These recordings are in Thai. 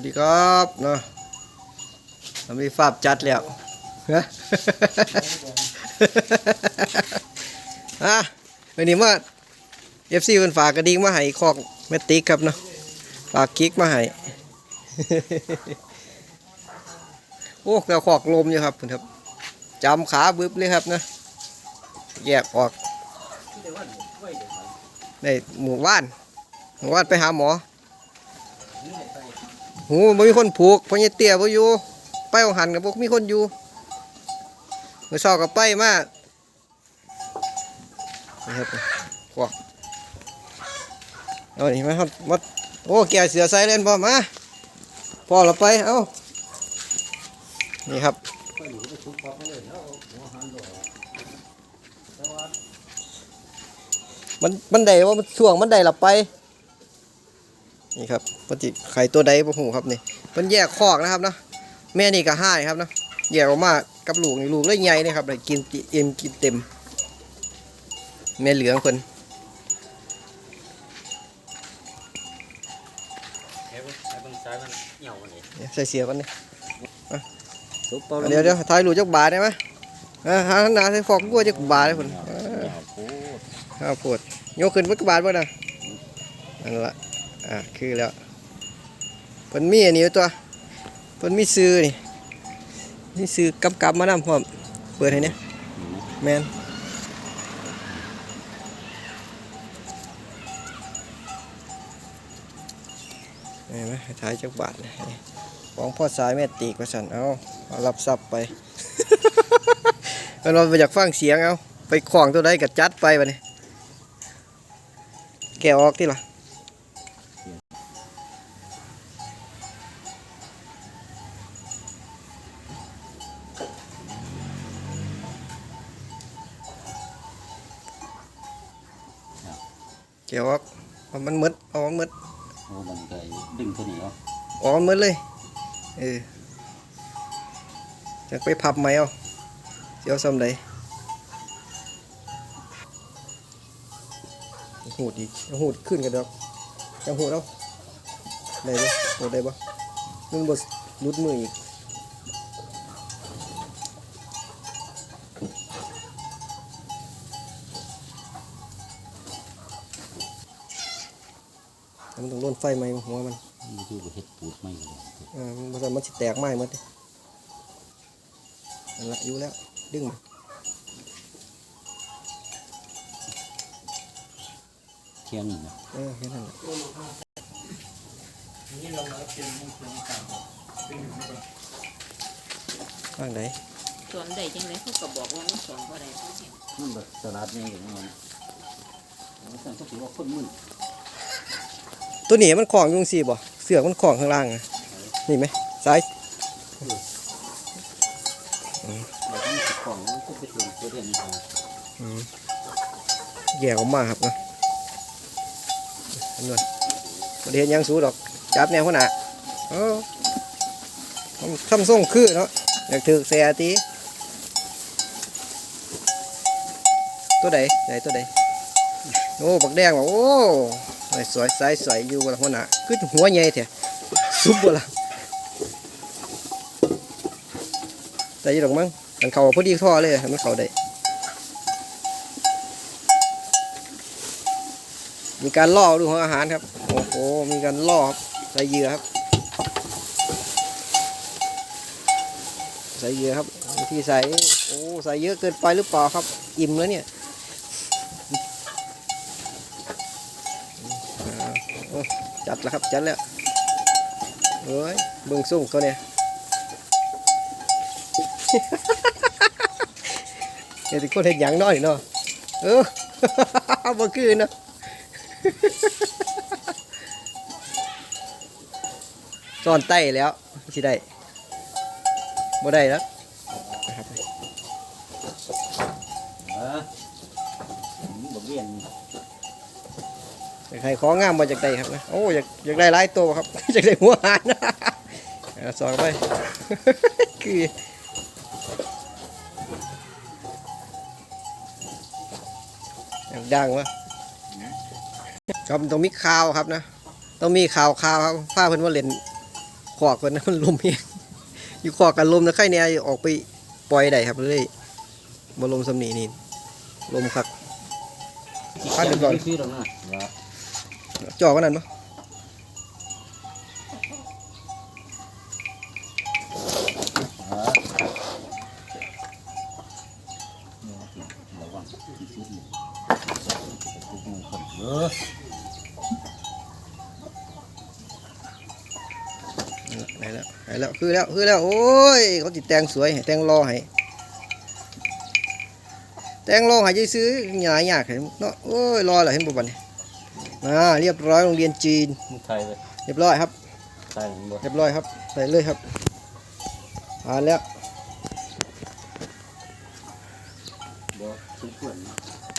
วัสดีครับเนาะเรามีฟาบจัดแล้วฮะฮะวันนี้มาเอฟซีมันฝากกระดิ่งมาให้คอกแมตติกครับเนาะฝากคิกมาให้โอ้กระคอกลมอยู่ครับคุณครับจำขาบึบเลยครับนะแยกออกได้หมู่บ้านหมู่บ้านไปหาหมอ หูบ่มีคนผูกพราะเนี่ยเตี้ยบ่อยู่ไปของหันกับพวกมีคนอยู่มือเช้ากับไปมานี่ครับพวกเอานี่มาครับมาโอ้แกเสือใส่เล่นบ่มาพอเราไปเอ้านี่ครับมันมันได้ว่ามันช่วงมันได้หลับไป นี่ครับปฏิไข่ตัวใดบ่หูครับนี่มันแยกคอกนะครับเนาะแม่นี่ก็ห้ายครับเนาะแยกออกมากับลูกนี่ลูกเลยใหญ่นี่ครับได้กินเอ็มกินเต็ม แม่เหลืองคนเบิ่งไอ้เบิ่งซ้ายมันเหี่ยวกว่านี้ใส่เสียกันนี่เปอร์เดี๋ยวเดี๋ยวถ่ายรูปจักบาทได้ไหมเออหาหนาใส่ฟอกกลัวจักบาทได้คนข้าวโพดยกขึ้นมักบาทบ่นะนั่นละ อะคือแล้วเพิ่นมีอันนี้อยู่ตัวเพิ่นมีซื้อนี่นี่ซื้อกำกับมานำพร้อมเปิดให้เนี่ยแมนเห็นไหมท้ายจักบาทเลยของพ่อสายแม่ตีกว่าสันเอาเอารับทรัพย์ไปมันเราไปอยากฟังเสียงเอาไปขวางตัวใดกัจัดไปบะนี่แกะออกที่ล่ะ แกะออกเอามันหมดเอามันหมดโอ้มันก็ดึงตัวนี้เอาออกมันหมดเลยเออจะไปพับไหมเอาเสียวซ้ำใดหูดอีกเอาหูดขึ้นกันดอกจังหูดเอาได้ปะหูดได้ปะมันบดรุดมืออีก มันต้องร่นไฟไหมหัวมันมันคือบ่เฮ็ดปูดไม่เลยเออมันบ่มันสิแตกไหม้หมดเลยนั่นละอยู่แล้วดึงมาเที่ยงนี่นะเออแค่นั้นแหละข้างไหนสวนใดจังไดเขาก็บอกว่ามันสวนบ่ได้เขาเห็นมันแบบสลัดนี่อย่างนั้นมันสั่นก็ถือว่าคนมือ ตัวนี้มันของยุงสีบ่เสือกมันของข้างล่างอะนี่ไหมซ้ายเราต้ของก็ไปถึงตัวเดียวนี่ครับแย่ออกมาครับนะนนั้นประเด็นยังสู้ดอก จับแนวขนาดเออทำทำส่งคือเนาะอยากถือแสตีตัวใดไหนตัวใดโอ้บักแดงว่ะโอ้ ไอ้สวยสายสวยอยู่บนหัวหน้าคือหัวใหญ่แท้ซุบบ่ล่ะแต่ยี่ดอกมั้งมันเข้าพอดีท่อเลยมันเข้าได้มีการล่อดูของอาหารครับ โอ้โห มีการล่อครับใส่เหยื่อครับ ใส่เหยื่อครับวิธีใส่ โอ้ ใส่เยอะเกินไปหรือเปล่าครับ อิ่มแล้วเนี่ยอ่าโอ้ จัดแล้วครับจัดแล้วเฮ้ยเบิ่งส่งเขาเนี่ยเดี๋ยวที่คนเห็นหยังน้อยเนาะเออบ่คือเนาะซ่อนใต้แล้วสิได้บ่ได้แล้วเออบ่เวียน อยากให้ของงามมาจากใดครับนะโอ้อยากอยากได้หลายตัวครับ อยากได้หัวหานเอาสอนไปคืออยากดังวะครับต้องมีข่าวครับนะต้องมีข่าวข่าวครับพาเพิ่นว่าเล่นขอกกันนะมันลมเองอยู่ขอกกันลมนะใครเนี่ยออกไปปล่อยได้ครับเลยบ่ลมสำนีนี่ลมคักพันเรียบร้อย จ่อกันนั่นปะอ่าเนี่ยระวังที่สุดเลยพวกมึงไหนแล้วไหนแล้วคือแล้วคือแล้ว โอ้ย เขาติดแตงสวยแตงรอให้แตงรอให้ยายซื้อหยาหยากเห็นเนาะโอ้ย รอแล้วเห็นบ่บัดนี้ มาเรียบร้อยโรงเรียนจีนมึงไทยเลยเรียบร้อยครับ ไทยมึงบ่เรียบร้อยครับใส่เลยครับผ่านแล้วบ่สมควรนะ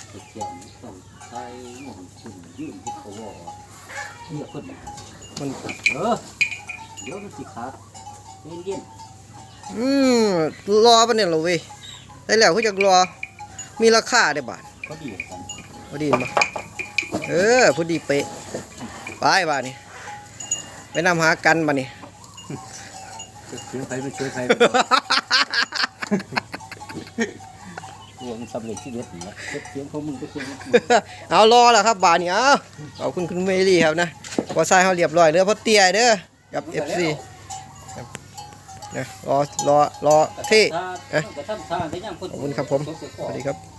ไปเที่ยวนี่ต้องไทยหมองขึ้นยื่นที่เขาบอกว่าเนี่ยคนมันเออเดี๋ยวมันสิขาดเย็นอืมรอปะเนี่ยเหราเว้ยได้แล้วเขาจะรอมีราคาได้บาทๆก็ดีเหมือนกันพอดีมา เออพอดีเป๊ะไปบ้านนี่ไปนำหากันบ้านนี่เสียงไทยไม่ช่วยไทยรวมสำเร็จที่เด็ดนะเสียงของมึงก็เสียงของมึงเอารอแล้วครับบานนี่เอาขอบคุณคุณเมลี่ครับนะพอใส่เขาเรียบร้อยเด้อพอเตี้ยเด้อกับ FC ครับนะรอรอรอเท่กระทำท่าได้ยังขอบคุณครับผมสวัสดีครับ